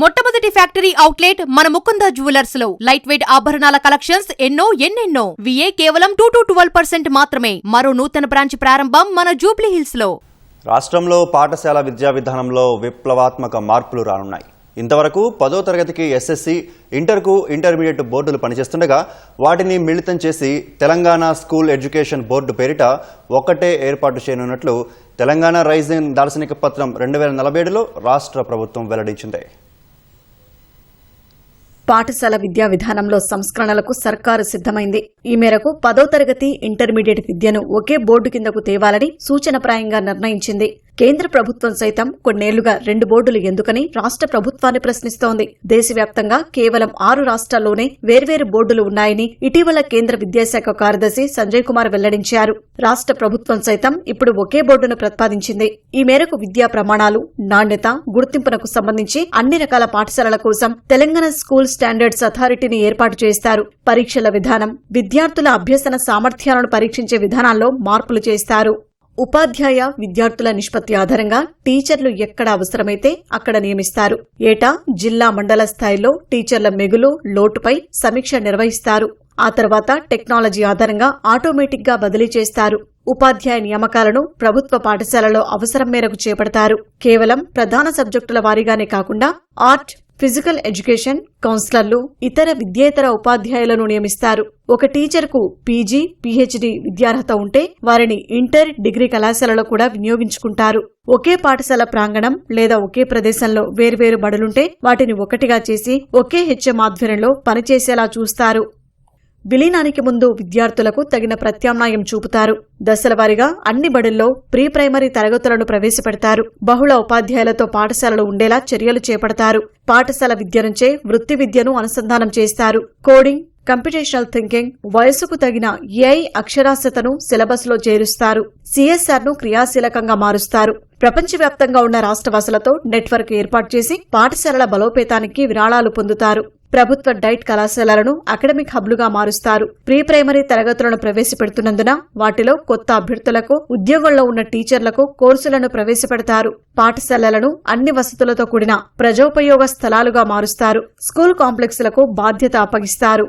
మొట్టమొదటి factory outlet మన ముకుంద జ్యువెలర్స్లో. లైట్ వెయిట్ ఆభరణాల కలెక్షన్స్ ఎన్నో ఎన్నెన్నో. విఏ కేవలం టూ టు ట్వెల్వ్ పర్సెంట్ మాత్రమే. మరో నూతన బ్రాంచ్ ప్రారంభం మన జూబ్లీ హిల్స్లో. రాష్ట్రంలో పాఠశాల విద్యా విధానంలో విప్లవాత్మక మార్పులు రానున్నాయి. ఇంతవరకు పదో తరగతికి ఎస్ఎస్సి ఇంటర్కు ఇంటర్మీడియట్ బోర్డులు పనిచేస్తుండగా వాటిని మిళితం చేసి తెలంగాణ స్కూల్ ఎడ్యుకేషన్ బోర్డు పేరిట ఒక్కటే ఏర్పాటు చేయనున్నట్లు తెలంగాణ రైజింగ్ దార్శనిక పత్రం రెండు వేల నలభై ఏడులో రాష్ట్ర ప్రభుత్వం వెల్లడించింది. పాఠశాల విద్యా విధానంలో సంస్కరణలకు సర్కారు సిద్దమైంది ఈ మేరకు పదో తరగతి ఇంటర్మీడియట్ విద్యను ఒకే బోర్డు కిందకు తేవాలని సూచనప్రాయంగా నిర్ణయించింది. కేంద్ర ప్రభుత్వం సైతం కొన్నేళ్ళుగా రెండు బోర్డులు ఎందుకని రాష్ట్ర ప్రభుత్వాన్ని ప్రశ్నిస్తోంది. దేశవ్యాప్తంగా కేవలం ఆరు రాష్ట్రాల్లోనే వేర్వేరు బోర్డులు ఉన్నాయని ఇటీవల కేంద్ర విద్యాశాఖ కార్యదర్శి సంజయ్ కుమార్ వెల్లడించారు. రాష్ట్ర ప్రభుత్వం సైతం ఇప్పుడు ఒకే బోర్డును ప్రతిపాదించింది. ఈ మేరకు విద్యా ప్రమాణాలు నాణ్యత గుర్తింపునకు సంబంధించి అన్ని రకాల పాఠశాలల కోసం తెలంగాణ స్కూల్ స్టాండర్డ్స్ అథారిటీని ఏర్పాటు చేస్తారు. పరీక్షల విధానం విద్యార్థుల అభ్యసన సామర్థ్యాలను పరీక్షించే విధానాల్లో మార్పులు చేస్తారు. ఉపాధ్యాయ విద్యార్థుల నిష్పత్తి ఆధారంగా టీచర్లు ఎక్కడ అవసరమైతే అక్కడ నియమిస్తారు. ఏటా జిల్లా మండల స్థాయిలో టీచర్ల మెగులు లోటుపై సమీక్ష నిర్వహిస్తారు. ఆ తర్వాత టెక్నాలజీ ఆధారంగా ఆటోమేటిక్గా బదిలీ చేస్తారు. ఉపాధ్యాయ నియామకాలను ప్రభుత్వ పాఠశాలలో అవసరం మేరకు చేపడతారు. కేవలం ప్రధాన సబ్జెక్టుల వారీగానే కాకుండా ఆర్ట్ ఫిజికల్ ఎడ్యుకేషన్ కౌన్సిలర్లు ఇతర విద్యేతర ఉపాధ్యాయులను నియమిస్తారు. ఒక టీచర్కు పీజీ పీహెచ్డీ విద్యార్హత ఉంటే వారిని ఇంటర్ డిగ్రీ కళాశాలలో కూడా వినియోగించుకుంటారు. ఒకే పాఠశాల ప్రాంగణం లేదా ఒకే ప్రదేశంలో వేర్వేరు బడులుంటే వాటిని ఒకటిగా చేసి ఒకే హెచ్ఎం ఆధ్వర్యంలో పనిచేసేలా చూస్తారు. విలీనానికి ముందు విద్యార్థులకు తగిన ప్రత్యామ్నాయం చూపుతారు. దశలవారీగా అన్ని బడుల్లో ప్రీ ప్రైమరీ తరగతులను ప్రవేశపెడతారు. బహుళ ఉపాధ్యాయులతో పాఠశాలలు ఉండేలా చర్యలు చేపడతారు. పాఠశాల విద్య నుంచే వృత్తి విద్యను అనుసంధానం చేస్తారు. కోడింగ్ కంప్యూటేషనల్ థింకింగ్ వయసుకు తగిన ఏఐ అక్షరాస్యతను సిలబస్లో చేరుస్తారు. సిఎస్ఆర్ను క్రియాశీలకంగా మారుస్తారు. ప్రపంచవ్యాప్తంగా ఉన్న రాష్ట్రవాసులతో నెట్వర్క్ ఏర్పాటు చేసి పాఠశాలల బలోపేతానికి విరాళాలు పొందుతారు. ప్రభుత్వ డైట్ కళాశాలలను అకాడమిక్ హబ్లుగా మారుస్తారు. ప్రీ ప్రైమరీ తరగతులను ప్రవేశపెడుతున్నందున వాటిలో కొత్త అభ్యర్థులకు ఉద్యోగంలో ఉన్న టీచర్లకు కోర్సులను ప్రవేశపెడతారు. పాఠశాలలను అన్ని వసతులతో కూడిన ప్రజోపయోగ స్థలాలుగా మారుస్తారు. స్కూల్ కాంప్లెక్స్లకు బాధ్యత అప్పగిస్తారు.